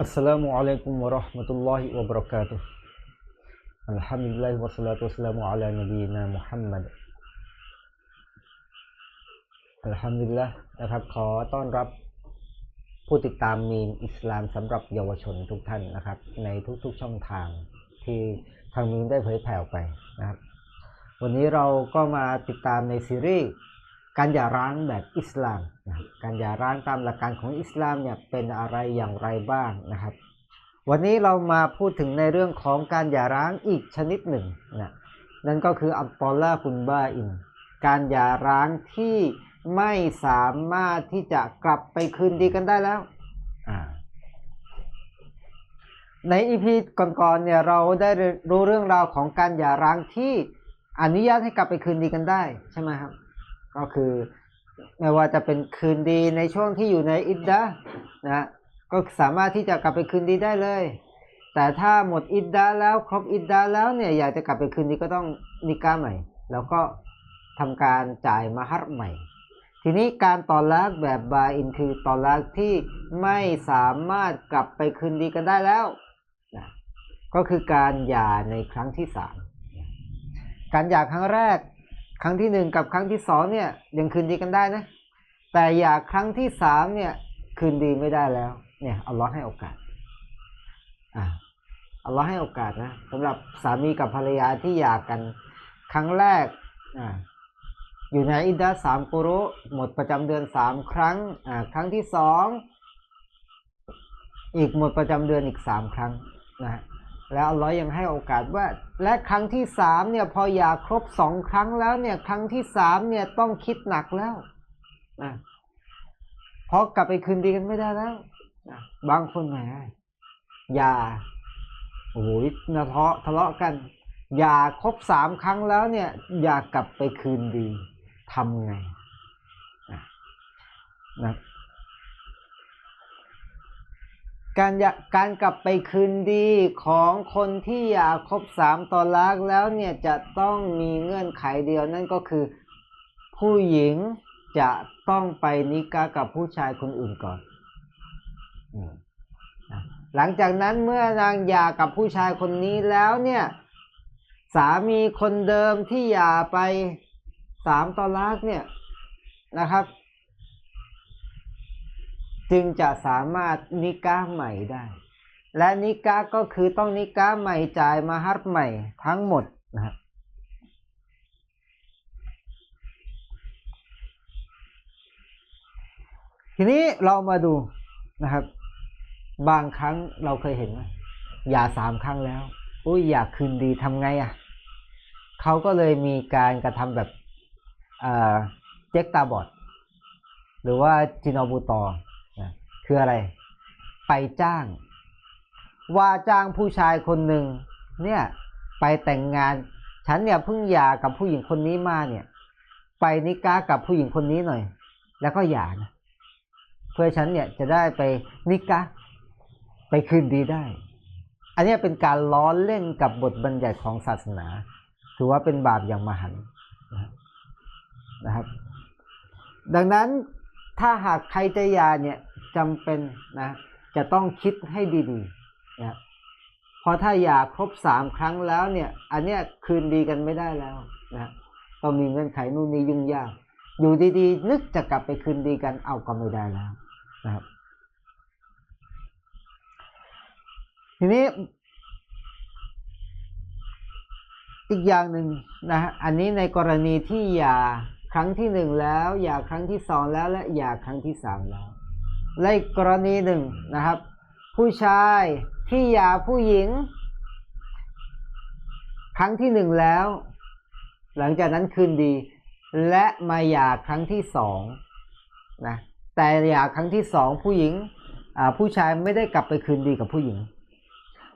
Assalamu alaikum warahmatullahi wabarakatuh. Alhamdulillah wassalatu wassalamu ala nabiyyina Muhammad อัลฮัมดุลิลละนะครับขอต้อนรับผู้ติดตามมีมอิสลามสำหรับเยาวชนทุกท่านนะครับ ในทุกๆช่องทางที่ทางมีมได้เผยแผ่ออกไปนะครับ วันนี้เราก็มาติดตามในซีรีส์ การหย่าร้างแบบอิสลามนะครับการหย่าร้างตามหลักการของอิสลามเนี่ยเป็นอะไรอย่างไรบ้างนะครับ วันนี้เรามาพูดถึงในเรื่องของการหย่าร้างอีกชนิดหนึ่งนะนั่นก็คืออัลตอล่าคุนบ้าอิน การหย่าร้างที่ไม่สามารถที่จะกลับไปคืนดีกันได้แล้ว ในอีพีก่อนๆเนี่ยเราได้รู้เรื่องราวของการหย่าร้างที่อนุญาตให้กลับไปคืนดีกันได้ใช่ไหมครับ ก็คือไม่ว่าจะเป็นคืนดีในช่วงที่อยู่ในอิดดะห์นะก็สามารถที่จะกลับไปคืนดีได้เลย แต่ถ้าหมดอิดดะห์แล้วครบอิดดะห์แล้วเนี่ยอยากจะกลับไปคืนดีก็ต้องนิกาใหม่ แล้วก็ทำการจ่ายมหัรใหม่ ทีนี้การตอนลักแบบบาอินคือตอนลักที่ไม่สามารถกลับไปคืนดีกันได้แล้วนะก็คือการหย่าในครั้งที่สามการหย่าครั้งแรก ครั้งที่หนึ่งกับครั้งที่สองเนี่ยยังคืนดีกันได้นะ แต่หย่าครั้งที่สามเนี่ยคืนดีไม่ได้แล้ว เนี่ยอัลลอฮ์ให้โอกาสอ่าอัลลอฮ์ให้โอกาสนะสำหรับสามีกับภรรยาที่หย่ากกัน ครั้งแรกอ่าอยู่ในอิดดะห์สามกุรุหมดประจำเดือนสามครั้งอ่าครั้งที่สองอีกหมดประจำเดือนอีกสามครั้งนะ แล้วอัลลอฮ์ยังให้โอกาสว่า และครั้งที่สามเนี่ยพอหย่าครบสองครั้งแล้วเนี่ย ครั้งที่สามเนี่ยต้องคิดหนักแล้วนะเพราะกลับไปคืนดีกันไม่ได้แล้วนะบางคนแหมอย่าโอ้ยทะเลาะทะเลาะกัน อย่าครบสามครั้งแล้วเนี่ย อย่ากลับไปคืนดีทำไงนะนะ การอยากการกลับไปคืนดีของคนที่อยากคบสามตอนลักแล้วเนี่ยจะต้องมีเงื่อนไขเดียวนั่นก็คือผู้หญิงจะต้องไปนิกากับผู้ชายคนอื่นก่อน หลังจากนั้นเมื่อนางหย่ากับผู้ชายคนนี้แล้วเนี่ย สามีคนเดิมที่หย่าไปสามตอนลักเนี่ยนะครับ จึงจะสามารถนิก้าใหม่ได้ และนิก้าก็คือต้องนิก้าใหม่จ่ายมาฮัรใหม่ทั้งหมดนะครับทีนี้เรามาดูนะครับ บางครั้งเราเคยเห็นไหมอย่าสามครั้งแล้วอุ้ยอยากคืนดีทำไงอะเขาก็เลยมีการกระทำแบบเจ๊กตาบอด หรือว่าจินอบูตอ คืออะไร ไปจ้าง ว่าจ้างผู้ชายคนหนึ่งเนี่ยไปแต่งงาน ฉันเนี่ยเพิ่งหย่ากับผู้หญิงคนนี้มาเนี่ย ไปนิก้ากับผู้หญิงคนนี้หน่อย แล้วก็หย่านะเพื่อฉันเนี่ยจะได้ไปนิก้าไปคืนดีได้ อันนี้เป็นการล้อเล่นกับบทบัญญัติของศาสนา ถือว่าเป็นบาปอย่างมหันต์นะครับ ดังนั้นถ้าหากใครจะยาเนี่ย จำเป็นนะจะต้องคิดให้ดีๆนะเพราะถ้าหย่าครบสามครั้งแล้วเนี่ย อันเนี้ยคืนดีกันไม่ได้แล้วนะต้องมีเงื่อนไขนู่นนี่ยุ่งยาก อยู่ดีๆ นึกจะกลับไปคืนดีกันเอาก็ไม่ได้แล้วนะครับ ทีนี้อีกอย่างหนึ่งนะฮะอันนี้ในกรณีที่หย่าครั้งที่หนึ่งแล้วหย่าครั้งที่สองแล้วและหย่าครั้งที่สามแล้ว และอีกกรณีหนึ่งนะครับ ผู้ชายที่หย่าผู้หญิง ครั้งที่หนึ่งแล้ว หลังจากนั้นคืนดี และมาหย่าครั้งที่สองนะแต่หย่าครั้งที่สองผู้หญิงผู้ชายไม่ได้กลับไปคืนดีกับผู้หญิง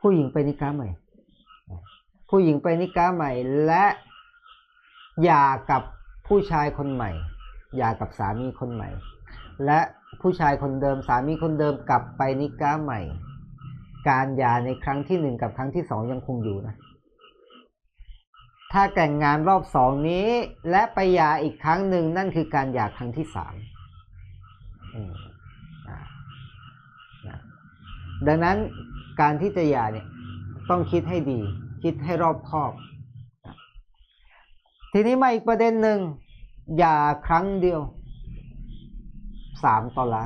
ผู้หญิงไปนิก้าใหม่ ผู้หญิงไปนิก้าใหม่และหย่ากับผู้ชายคนใหม่หย่ากับสามีคนใหม่ และ ผู้ชายคนเดิมสามีคนเดิมกลับไปนิก้าใหม่ การหย่าในครั้งที่หนึ่งกับครั้งที่สองยังคงอยู่นะ ถ้าแต่งงานรอบสองนี้ และไปหย่าอีกครั้งหนึ่งนั่นคือการหย่าครั้งที่สามดังนั้นการที่จะหย่าเนี่ยต้องคิดให้ดี คิดให้รอบคอบ ทีนี้มาอีกประเด็นหนึ่งหย่าครั้งเดียว สามตอละ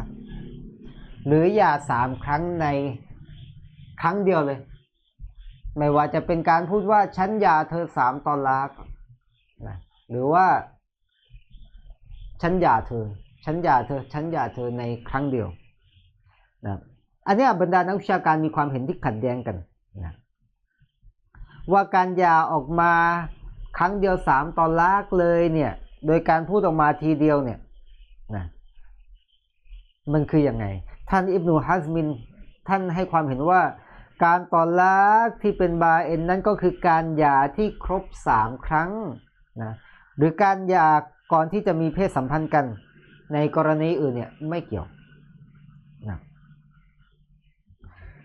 หรือหย่าสามครั้งในครั้งเดียวเลย ไม่ว่าจะเป็นการพูดว่าฉันยาเธอสามตอละนะหรือว่า ฉันยาเธอ ฉันยาเธอ ฉันยาเธอในครั้งเดียวนะอันนี้บรรดานักวิชาการมีความเห็นที่ขัดแย้งกันนะว่าการยาออกมาครั้งเดียวสามตอนลากเลยเนี่ย โดยการพูดออกมาทีเดียวเนี่ยนะ มันคืออยังไง ท่านอิบนุฮัซมินท่านให้ความเห็นว่า การตอนลากที่เป็นบาเอ็นนั้นก็คือการหย่าที่ครบสามครั้งนะหรือการหย่าก่อนที่จะมีเพศสัมพันธ์กัน ในกรณีอื่นเนี่ยไม่เกี่ยวนะ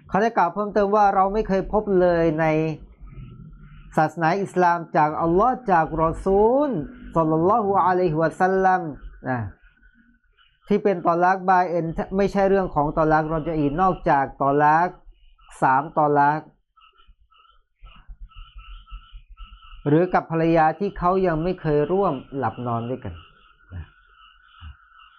เขาได้กล่าวเพิ่มเติมว่าเราไม่เคยพบเลยในศาสนาอิสลามจากอัลลอฮ์จากรอซูลสัลลัลลอฮุอะลัยฮิวะสัลลัมนะ ที่เป็นตอลักบายเอ็นไม่ใช่เรื่องของตอลักรอจอีนอกจากตอลักสามตอลักหรือกับภรรยาที่เขายังไม่เคยร่วมหลับนอนด้วยกัน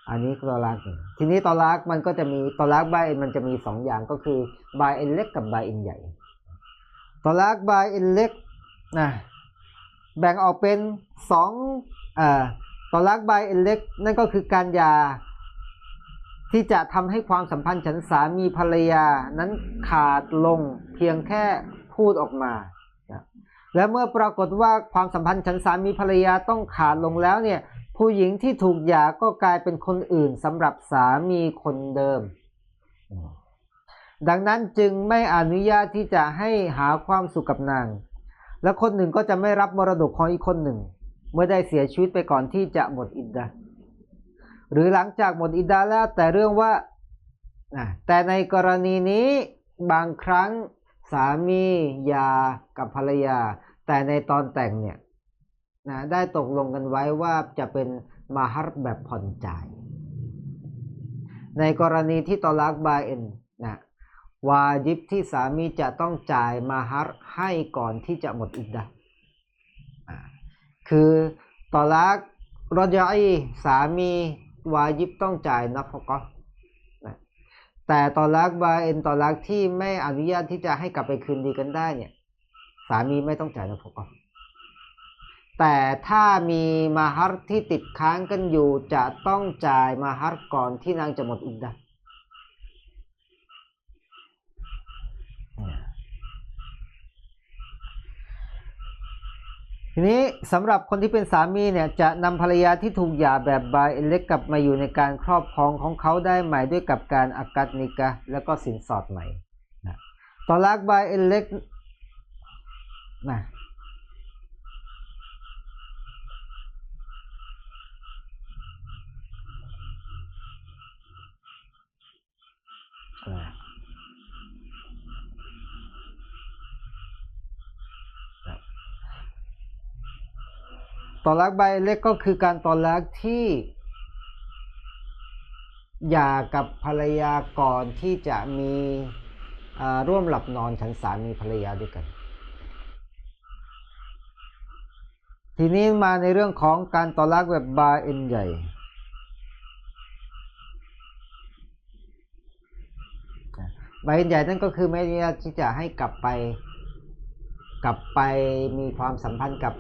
อันนี้ตอลักทีนี้ตอลักมันก็จะมีตอลักบายเอ็นมันจะมีสองอย่างก็คือบายเอ็นเล็กกับบายเอ็นใหญ่ตอลักบายเอ็นเล็กนะแบ่งออกเป็นสองอตอลักบายเอ็นเล็กนั่นก็คือการยา ที่จะทำให้ความสัมพันธ์ฉันสามีภรรยานั้นขาดลงเพียงแค่พูดออกมา และเมื่อปรากฏว่าความสัมพันธ์ฉันสามีภรรยาต้องขาดลงแล้วเนี่ย ผู้หญิงที่ถูกหย่าก็กลายเป็นคนอื่นสำหรับสามีคนเดิม ดังนั้นจึงไม่อนุญาตที่จะให้หาความสุขกับนาง และคนหนึ่งก็จะไม่รับมรดกของอีกคนหนึ่ง เมื่อได้เสียชีวิตไปก่อนที่จะหมดอิดดะ หรือหลังจากหมดอิดดะห์แล้วแต่เรื่องว่าแต่ในกรณีนี้บางครั้งสามียากับภรรยา แต่ในตอนแต่งเนี่ยนะได้ตกลงกันไว้ว่าจะเป็นมาฮัรแบบผ่อนจ่าย ในกรณีที่ตอลักบายเอ็นนะวาจิบที่สามีจะต้องจ่ายมาฮัรให้ก่อนที่จะหมดอิดดะห์อ่าคือตอลักรอจอีสามี วายิบต้องจ่ายนะฟกะห์นะแต่ตอนรักบาเอ็นตอนรักที่ไม่อนุญาตที่จะให้กลับไปคืนดีกันได้เนี่ย สามีไม่ต้องจ่ายนะฟกะห์แต่ถ้ามีมาฮัรที่ติดค้างกันอยู่จะต้องจ่ายมาฮัรก่อนที่นางจะหมดอิดดะ ทีนี้สำหรับคนที่เป็นสามีเนี่ยจะนำภรรยาที่ถูกหย่าแบบบายเอเล็กกลับมาอยู่ในการครอบครองของเขาได้ใหม่ด้วยกับการอากัดนิกะแล้วก็สินสอดใหม่นะตอลักบายเอเล็กนะ ตอลักใบเล็กก็คือการตอลักที่หย่ากับภรรยาก่อนที่จะมีร่วมหลับนอนฉันสามีภรรยาด้วยกัน ทีนี้มาในเรื่องของการตอลักแบบบาเอ็นใหญ่ บาเอ็นใหญ่นั่นก็คือไม่อนุญาตที่จะให้กลับไป กลับไปมีความสัมพันธ์กับ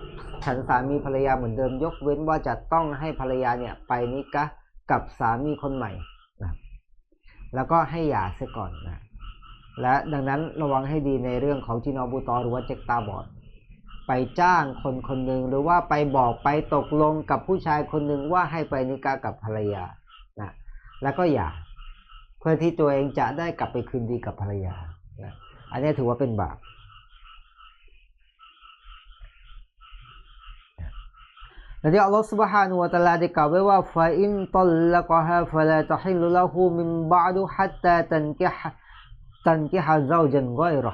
ฉันสามีภรรยาเหมือนเดิมยกเว้นว่าจะต้องให้ภรรยาเนี่ยไปนิกะกับสามีคนใหม่นะแล้วก็ให้หย่าเสียก่อนนะและดังนั้นระวังให้ดีในเรื่องของจินอบูตอหรือว่าเจ็กตาบอดไปจ้างคนคนหนึ่งหรือว่าไปบอกไปตกลงกับผู้ชายคนหนึ่งว่าให้ไปนิกากับภรรยานะแล้วก็อย่า เพื่อที่ตัวเองจะได้กลับไปคืนดีกับภรรยานะอันนี้ถือว่าเป็นบาป และที่อัลลอฮฺ سبحانه และ تعالى ได้กล่าวไว้ว่าฟาอินตัลลักฮะฟะลาตะฮิลลุละฮูมินบะดุฮัตตาตันกิฮะตันกิฮะเจ้าจันกอยรอ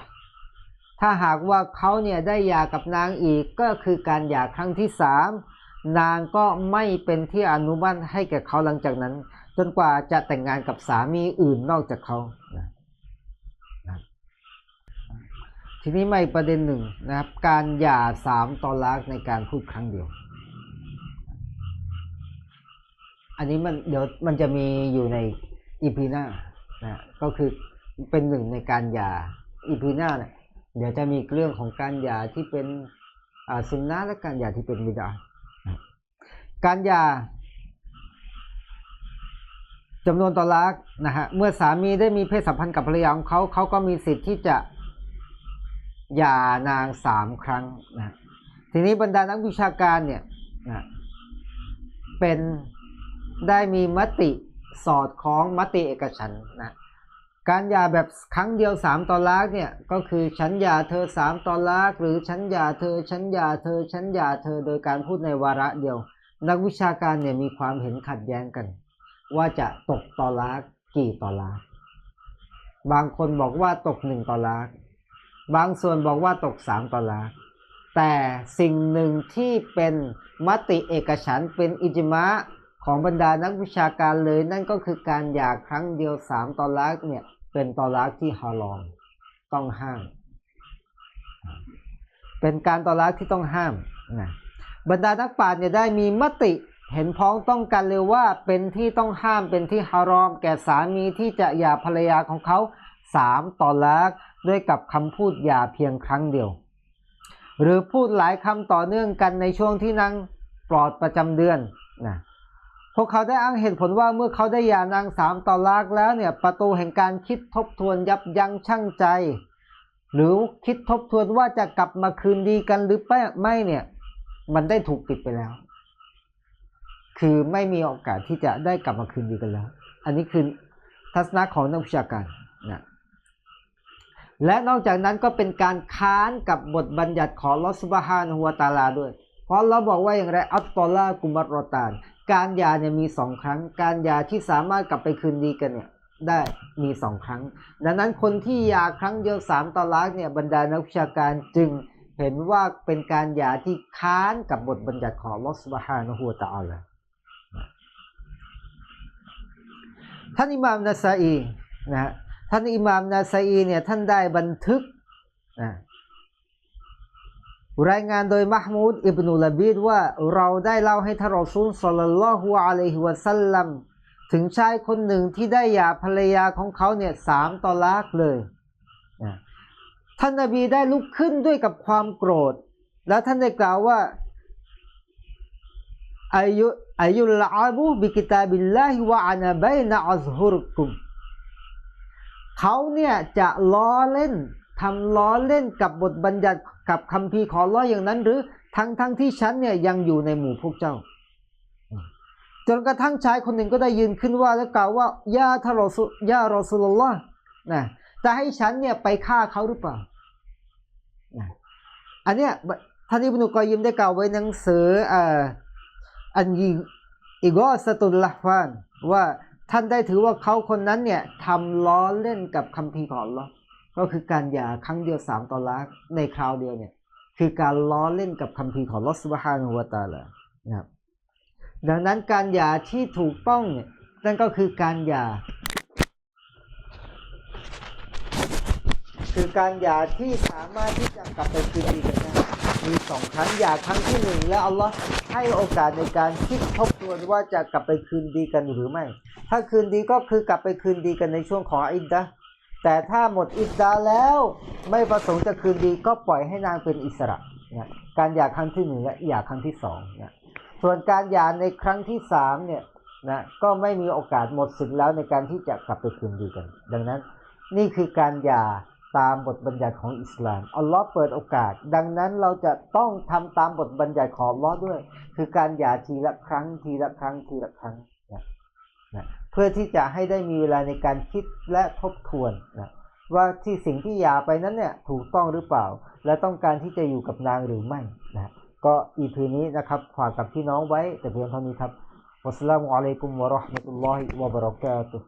ถ้าหากว่าเขาเนี่ยได้หย่ากับนางอีกก็คือการหย่าครั้งที่สามนางก็ไม่เป็นที่อนุมัติให้แก่เขาหลังจากนั้น จนกว่าจะแต่งงานกับสามีอื่นนอกจากเขานะ ทีนี้ไม่ประเด็นหนึ่งนะครับ การหย่าสามตอลักในการพูดครั้งเดียว อันนี้มันเดี๋ยวมันจะมีอยู่ในอีพีหน้านะก็คือเป็นหนึ่งในการหย่าอีพีหน้าเนี่ยเดี๋ยวจะมีเรื่องของการหย่าที่เป็นอ่าสุนนะและการหย่าที่เป็นบิดาการหย่าจำนวนตอลักนะฮะเมื่อสามีได้มีเพศสัมพันธ์กับภรรยาของเขาเขาก็มีสิทธิ์ที่จะหย่านางสามครั้งนะทีนี้บรรดานักวิชาการเนี่ยนะเป็น ได้มีมติสอดคล้องมติเอกฉันนะการหย่าแบบครั้งเดียวสามตอลักเนี่ยก็คือฉันหย่าเธอสามตอลักหรือฉันหย่าเธอฉันหย่าเธอฉันหย่าเธอโดยการพูดในวาระเดียว นักวิชาการเนี่ยมีความเห็นขัดแย้งกัน ว่าจะตกตอลักกี่ตอลักบางคนบอกว่าตกหนึ่งตอลักบางส่วนบอกว่าตกสามตอลักแต่สิ่งหนึ่งที่เป็นมติเอกฉันเป็นอิจมะ ของบรรดานักวิชาการเลยนั่นก็คือการหย่าครั้งเดียวสามตอลักเนี่ย เป็นตอลักที่ฮารอมต้องห้าม เป็นการตอลักที่ต้องห้ามนะบรรดานักปราชญ์เนี่ยได้มีมติเห็นพ้องต้องกันเลยว่าเป็นที่ต้องห้ามเป็นที่ฮารอม แก่สามีที่จะหย่าภรรยาของเขาสามตอลักด้วยกับคำพูดหย่าเพียงครั้งเดียว หรือพูดหลายคำต่อเนื่องกันในช่วงที่นางปลอดประจำเดือนนะ พวกเขาได้อ้างเหตุผลว่าเมื่อเขาได้หย่านางสามต่อลากแล้วเนี่ย ประตูแห่งการคิดทบทวนยับยั้งชั่งใจ หรือคิดทบทวนว่าจะกลับมาคืนดีกันหรือไม่เนี่ย มันได้ถูกปิดไปแล้ว คือไม่มีโอกาสที่จะได้กลับมาคืนดีกันแล้ว อันนี้คือทัศนะของนักวิชาการนะและนอกจากนั้นก็เป็นการค้านกับบทบัญญัติของลอสบาฮานหัวตาลาด้วย เพราะเราบอกว่าอย่างไรอัตตอลากุมัตรตาน การหย่าเนี่ยมีสองครั้ง การหย่าที่สามารถกลับไปคืนดีกันเนี่ยได้มีสองครั้ง ดังนั้นคนที่หย่าครั้งเดียวสามตอลักเนี่ยบรรดานักวิชาการจึงเห็นว่าเป็นการหย่าที่ค้านกับบทบัญญัติของลอสบาฮานะฮูวตะอาลาท่านอิหม่ามนาซาอีนะฮะท่านอิหม่ามนาซาอีเนี่ยท่านได้บันทึกนะ รายงานโดยมหมูดอิบนุลบีดว่าเราได้เล่าให้ท่านรอซูลสัลลัลลอฮุอะลัยฮิวะสัลลัมถึงชายคนหนึ่งที่ได้หย่าภรรยาของเขาเนี่ยสามตอลากเลย ท่านนบีได้ลุกขึ้นด้วยกับความโกรธ แล้วท่านได้กล่าวว่าอายุอายุลอาบุบิกิตาบิลลาฮิวะอานาบัยนะอัซฮุรกุมเขาเนี่ยจะล้อเล่น ทำล้อเล่นกับบทบัญญัติกับคำพีขอล้ออย่างนั้น หรือทั้งทั้งที่ฉันเนี่ยยังอยู่ในหมู่พวกเจ้า จนกระทั่งชายคนหนึ่งก็ได้ยืนขึ้นว่าแล้วกล่าวว่ายาทารอสุยารอสุลลอฮ์นะจะให้ฉันเนี่ยไปฆ่าเขาหรือเปล่านะอันเนี้ยท่านอิบนุกอยิมได้กล่าวไว้ในหนังสืออันยิอิกอสตุลละฟานว่าท่านได้ถือว่าเขาคนนั้นเนี่ยทำล้อเล่นกับคำพีของอัลลอฮ์ ก็คือการหย่าครั้งเดียวสามตอลักในคราวเดียวเนี่ย คือการล้อเล่นกับคำพีของลอสบฮานุวตาละนะครับ ดังนั้นการหย่าที่ถูกต้องเนี่ยนั่นก็คือการหย่า คือการหย่าที่สามารถที่จะกลับไปคืนดีกันได้มีสองครั้งหย่าครั้งที่หนึ่งแล้วอัลลอฮ์ให้โอกาสในการคิดทบทวนว่าจะกลับไปคืนดีกันหรือไม่ ถ้าคืนดีก็คือกลับไปคืนดีกันในช่วงของอิดดะ แต่ถ้าหมดอิดดาแล้วไม่ประสงค์จะคืนดีก็ปล่อยให้นางเป็นอิสระนะการหย่าครั้งที่หนึ่งและหย่าครั้งที่สองนะส่วนการหย่าในครั้งที่สามเนี่ยนะก็ไม่มีโอกาสหมดสิทธิ์แล้วในการที่จะกลับไปคืนดีกัน ดังนั้นนี่คือการหย่าตามบทบัญญัติของอิสลามอัลลอฮ์เปิดโอกาส ดังนั้นเราจะต้องทำตามบทบัญญัติของอัลลอฮ์ด้วย คือการหย่าทีละครั้งทีละครั้งทีละครั้งนะนะ เพื่อที่จะให้ได้มีเวลาในการคิดและทบทวนนะว่าที่สิ่งที่หย่าไปนั้นเนี่ยถูกต้องหรือเปล่า และต้องการที่จะอยู่กับนางหรือไม่นะก็อีพีนี้นะครับฝากกับพี่น้องไว้แต่เพียงเท่านี้ครับวัสลามุอะลัยกุมวะราะห์มะตุลลอฮิวะบะเราะกาตุฮ์